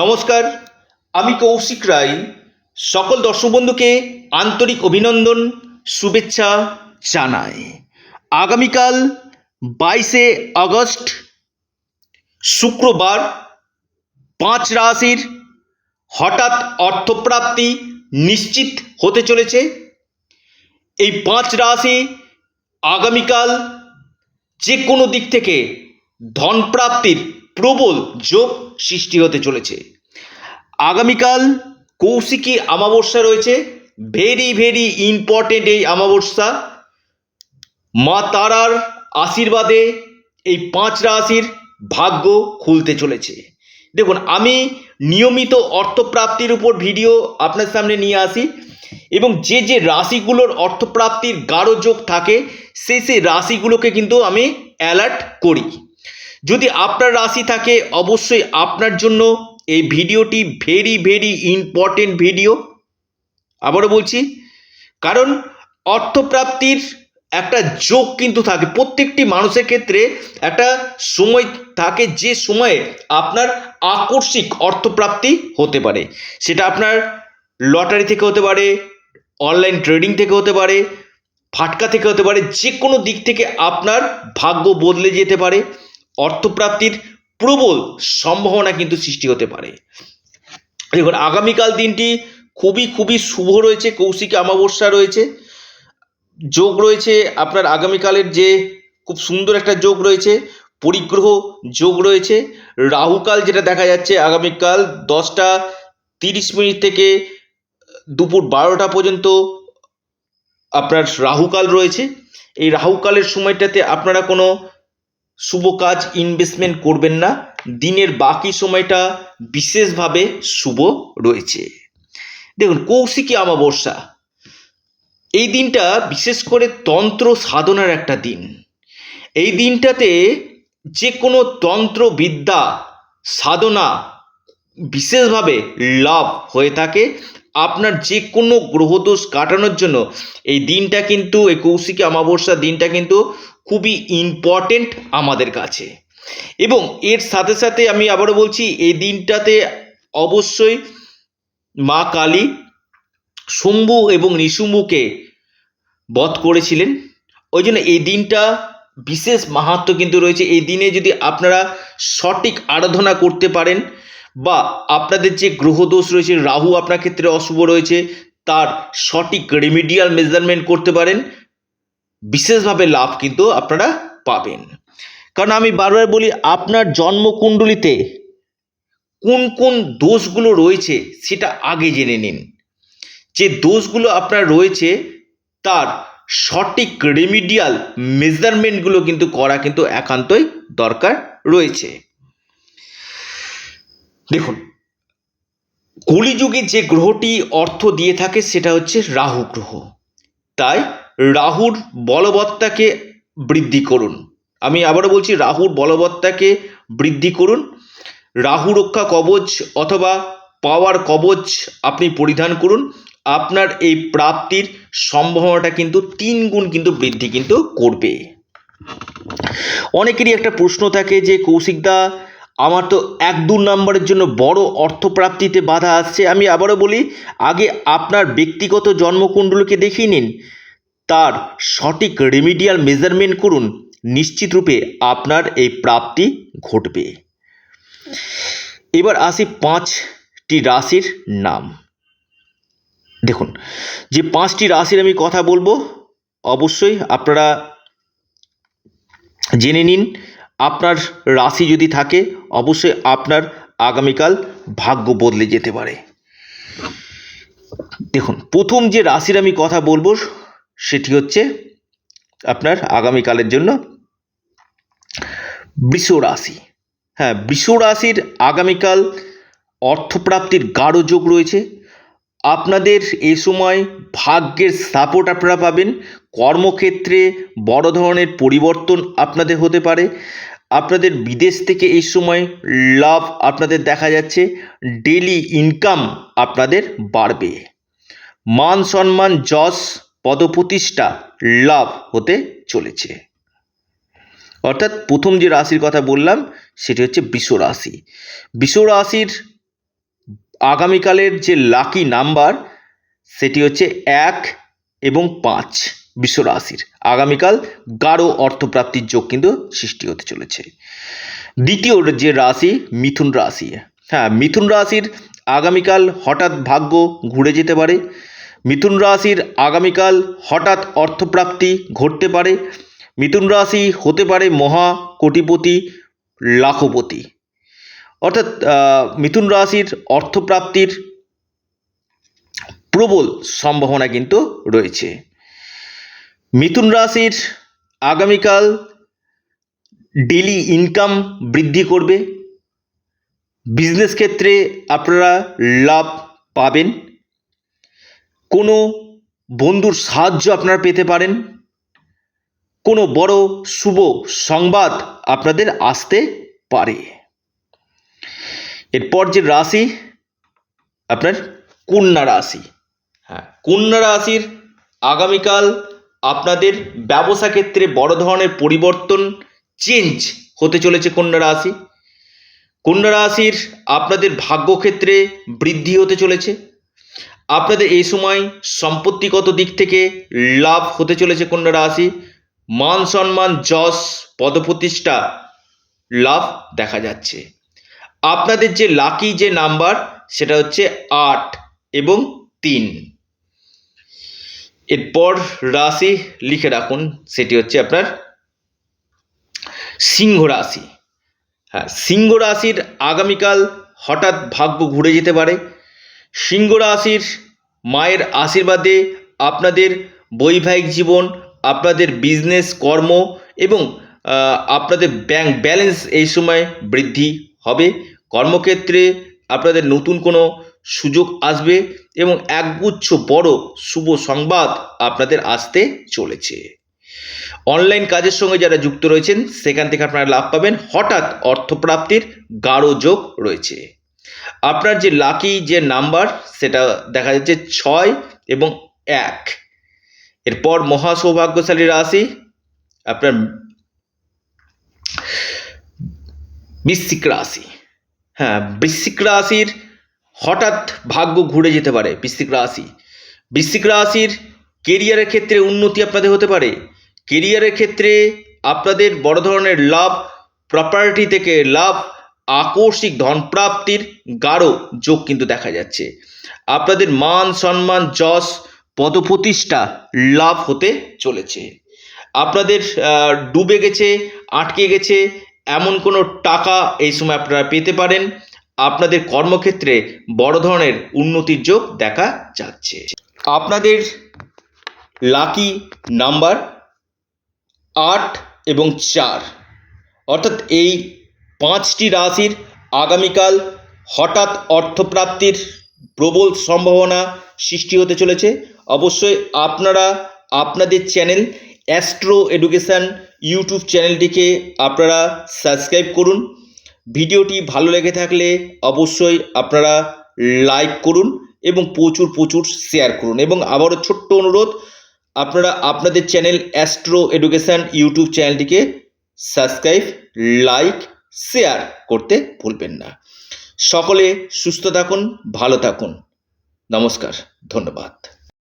নমস্কার, আমি কৌশিক রায়। সকল দর্শক বন্ধুকে আন্তরিক অভিনন্দন, শুভেচ্ছা জানাই। আগামীকাল বাইশে আগস্ট, শুক্রবার, পাঁচ রাশির হঠাৎ অর্থপ্রাপ্তি নিশ্চিত হতে চলেছে। এই পাঁচ রাশি আগামীকাল যে কোনো দিক থেকে ধন প্রাপ্তির প্রবল যোগ সৃষ্টি হতে চলেছে। আগামীকাল কৌশিকী অমাবস্যা রয়েছে। ভেরি ভেরি ইম্পর্টেন্ট এই অমাবস্যা। মা তারার আশীর্বাদে এই পাঁচ রাশির ভাগ্য খুলতে চলেছে। দেখুন, আমি নিয়মিত অর্থপ্রাপ্তির উপর ভিডিও আপনার সামনে নিয়ে আসি এবং যে যে রাশিগুলোর অর্থপ্রাপ্তির গাঢ় যোগ থাকে, সেই সেই রাশিগুলোকে কিন্তু আমি অ্যালার্ট করি। যদি আপনার রাশি থাকে, অবশ্যই আপনার জন্য এই ভিডিওটি ভেরি ভেরি ইম্পর্টেন্ট ভিডিও আবারও বলছি, কারণ অর্থপ্রাপ্তির একটা যোগ কিন্তু থাকে। প্রত্যেকটি মানুষের ক্ষেত্রে একটা সময় থাকে, যে সময়ে আপনার আকস্মিক অর্থপ্রাপ্তি হতে পারে। সেটা আপনার লটারি থেকে হতে পারে অনলাইন ট্রেডিং থেকে হতে পারে, ফাটকা থেকে হতে পারে যে কোনো দিক থেকে আপনার ভাগ্য বদলে যেতে পারে। অর্থপ্রাপ্তির প্রবল সম্ভাবনা কিন্তু সৃষ্টি হতে পারে। দেখুন আগামীকাল দিনটি খুবই খুবই শুভ রয়েছে, কৌশিক অমাবস্যা রয়েছে, যোগ রয়েছে, আপনার আগামীকালের যে খুব সুন্দর একটা যোগ রয়েছে, পরিগ্রহ যোগ রয়েছে, রাহুকাল যেটা দেখা যাচ্ছে আগামীকাল দশটা তিরিশ মিনিট থেকে দুপুর বারোটা পর্যন্ত আপনার রাহুকাল রয়েছে। এই রাহুকালের সময়টাতে আপনারা কোনো শুভ কাজ ইনভেস্টমেন্ট করবেন না। দিনের বাকি সময়টা বিশেষভাবে শুভ রয়েছে। দেখুন, কৌশিকী অমাবস্যা। এই দিনটা বিশেষ করে তন্ত্র সাধনার একটা দিন। এই দিনটাতে যে কোনো তন্ত্রবিদ্যা সাধনা বিশেষভাবে লাভ হয়ে থাকে। আপনার যে কোনো গ্রহদোষ কাটানোর জন্য এই দিনটা কিন্তু, এই কৌশিকী অমাবস্যা দিনটা কিন্তু খুবই ইম্পর্টেন্ট আমাদের কাছে। এবং এর সাথে সাথে আমি আবারও বলছি, এই দিনটাতে অবশ্যই মা কালী শম্ভু এবং নিশুম্ভুকে বধ করেছিলেন। ওই জন্য এই দিনটা বিশেষ মাহাত্ম কিন্তু রয়েছে। এই দিনে যদি আপনারা সঠিক আরাধনা করতে পারেন বা আপনাদের যে গ্রহদোষ রয়েছে, রাহু আপনার ক্ষেত্রে অশুভ রয়েছে, তার সঠিক রেমিডিয়াল মেজারমেন্ট করতে পারেন। বিশেষভাবে লাভ কিন্তু আপনারা পাবেন। কারণ আমি বারবার বলি, আপনার জন্মকুণ্ডলিতে কোন কোন দোষগুলো রয়েছে সেটা আগে জেনে নিন। যে দোষগুলো আপনার রয়েছে, তার সঠিক রেমিডিয়াল মেজারমেন্টগুলো কিন্তু করা কিন্তু একান্তই দরকার রয়েছে। দেখুন, কলিযুগে যে গ্রহটি অর্থ দিয়ে থাকে সেটা হচ্ছে রাহু গ্রহ। তাই রাহুর বলবত্তাকে বৃদ্ধি করুন। আমি আবারও বলছি, রাহুর বলবত্তাকে বৃদ্ধি করুন। রাহু রক্ষা কবচ অথবা পাওয়ার কবচ আপনি পরিধান করুন। আপনার এই প্রাপ্তির সম্ভাবনাটা কিন্তু তিন গুণ কিন্তু বৃদ্ধি কিন্তু করবে। অনেকেরই একটা প্রশ্ন থাকে যে কৌশিকদা আমার তো এক দু নম্বরের জন্য বড় অর্থপ্রাপ্তিতে বাধা আসছে। আমি আবারও বলি, আগে আপনার ব্যক্তিগত জন্মকুণ্ডলকে দেখিয়ে নিন। তার সঠিক রেমিডিয়াল মেজারমেন্ট করুন। নিশ্চিত রূপে আপনার এই প্রাপ্তি ঘটবে। এবার আসি পাঁচটি রাশির নাম। দেখুন, যে পাঁচটি রাশির আমি কথা বলব, অবশ্যই আপনারা জেনে নিন, আপনার রাশি যদি থাকে, অবশ্যই আপনার আগামীকাল ভাগ্য বদলে যেতে পারে। দেখুন, প্রথম যে রাশির আমি কথা বলব সেটি হচ্ছে আপনার আগামীকালের জন্য বৃষ রাশি। হ্যাঁ বৃষ রাশির আগামীকাল অর্থপ্রাপ্তির গাঢ় যোগ রয়েছে। আপনাদের এ সময় ভাগ্যের সাপোর্ট আপনারা পাবেন। কর্মক্ষেত্রে বড় ধরনের পরিবর্তন আপনাদের হতে পারে। আপনাদের বিদেশ থেকে এই সময় লাভ আপনাদের দেখা যাচ্ছে। ডেলি ইনকাম আপনাদের বাড়বে। মান সম্মান, যশ পদপ্রতিষ্ঠা, লাভ হতে চলেছে। অর্থাৎ প্রথম যে রাশির কথা বললাম, সেটি হচ্ছে বিশ্ব রাশি। বিশ্ব রাশির আগামীকালের যে লাকি নাম্বার সেটি হচ্ছে এক এবং পাঁচ বিশ্ব রাশির। আগামীকাল গাঢ় অর্থপ্রাপ্তির যোগ কিন্তু সৃষ্টি হতে চলেছে। দ্বিতীয় যে রাশি, মিথুন রাশি। হ্যাঁ মিথুন রাশির আগামীকাল হঠাৎ ভাগ্য ঘুরে যেতে পারে। মিথুন রাশির আগামীকাল হঠাৎ অর্থপ্রাপ্তি ঘটতে পারে। মিথুন রাশি হতে পারে মহা কোটিপতি, লাখপতি। অর্থাৎ মিথুন রাশির অর্থপ্রাপ্তির প্রবল সম্ভাবনা কিন্তু রয়েছে। মিথুন রাশির আগামীকাল ডেলি ইনকাম বৃদ্ধি করবে। বিজনেস ক্ষেত্রে আপনারা লাভ পাবেন। কোনো বন্ধুর সাহায্য আপনারা পেতে পারেন? কোনো বড় শুভ সংবাদ আপনাদের আসতে পারে। এরপর যে রাশি আপনার কন্যা রাশি। হ্যাঁ। কন্যা রাশির আগামীকাল আপনাদের ব্যবসা ক্ষেত্রে বড় ধরনের পরিবর্তন চেঞ্জ হতে চলেছে কন্যা রাশি। কন্যা রাশির আপনাদের ভাগ্যক্ষেত্রে বৃদ্ধি হতে চলেছে। আপনাদের এই সময় সম্পত্তিগত দিক থেকে লাভ হতে চলেছে কন্যা রাশি। মান সম্মান, যশ, পদপ্রতিষ্ঠা, লাভ দেখা যাচ্ছে। আপনাদের যে লাকি যে নাম্বার সেটা হচ্ছে আট এবং তিন। এরপর রাশি লিখে রাখুন, সেটি হচ্ছে আপনার সিংহ রাশি। হ্যাঁ সিংহ রাশির আগামীকাল হঠাৎ ভাগ্য ঘুরে যেতে পারে। সিংহ রাশির মায়ের আশীর্বাদে আপনাদের বৈবাহিক জীবন, আপনাদের বিজনেস কর্ম এবং আপনাদের ব্যাংক ব্যালেন্স এই সময় বৃদ্ধি হবে। কর্মক্ষেত্রে আপনাদের নতুন কোনো সুযোগ আসবে এবং একগুচ্ছ বড় শুভ সংবাদ আপনাদের আসতে চলেছে। অনলাইন কাজের সঙ্গে যারা যুক্ত রয়েছেন, সেখান থেকে আপনারা লাভ পাবেন। হঠাৎ অর্থপ্রাপ্তির গাঢ় যোগ রয়েছে। আপনার যে লাকি যে নাম্বার সেটা দেখা যাচ্ছে ছয় এবং এক। এরপর মহা সৌভাগ্যশালী রাশি, আপনার বৃশ্চিক রাশি। হ্যাঁ বৃশ্চিক রাশির হঠাৎ ভাগ্য ঘুরে যেতে পারে বৃশ্চিক রাশি। বৃশ্চিক রাশির কেরিয়ারের ক্ষেত্রে উন্নতি আপনাদের হতে পারে। কেরিয়ারের ক্ষেত্রে আপনাদের বড় ধরনের লাভ প্রপার্টি থেকে লাভ আকস্মিক ধনপ্রাপ্তির গাঢ় যোগ কিন্তু দেখা যাচ্ছে। আপনাদের মান, সম্মান, যশ, পদপ্রতিষ্ঠা লাভ হতে চলেছে। আপনাদের ডুবে গেছে, আটকে গেছে, এমন কোনো টাকা এই সময় আপনারা পেতে পারেন। আপনাদের কর্মক্ষেত্রে বড় ধরনের উন্নতির যোগ দেখা যাচ্ছে। আপনাদের লাকি নাম্বার আট এবং চার। অর্থাৎ এই পাঁচটি রাশির আগামীকাল হঠাৎ অর্থপ্রাপ্তির প্রবল সম্ভাবনা সৃষ্টি হতে চলেছে। অবশ্যই আপনারা আপনাদের চ্যানেল অ্যাস্ট্রো এডুকেশান ইউটিউব চ্যানেলটিকে আপনারা সাবস্ক্রাইব করুন। ভিডিওটি ভালো লেগে থাকলে অবশ্যই আপনারা লাইক করুন এবং প্রচুর প্রচুর শেয়ার করুন। এবং আবারও ছোট্ট অনুরোধ, আপনারা আপনাদের চ্যানেল অ্যাস্ট্রো এডুকেশান ইউটিউব চ্যানেলটিকে সাবস্ক্রাইব, লাইক শেয়ার করতে ভুলবেন না। সকলে সুস্থ থাকুন ভালো থাকুন। নমস্কার ধন্যবাদ।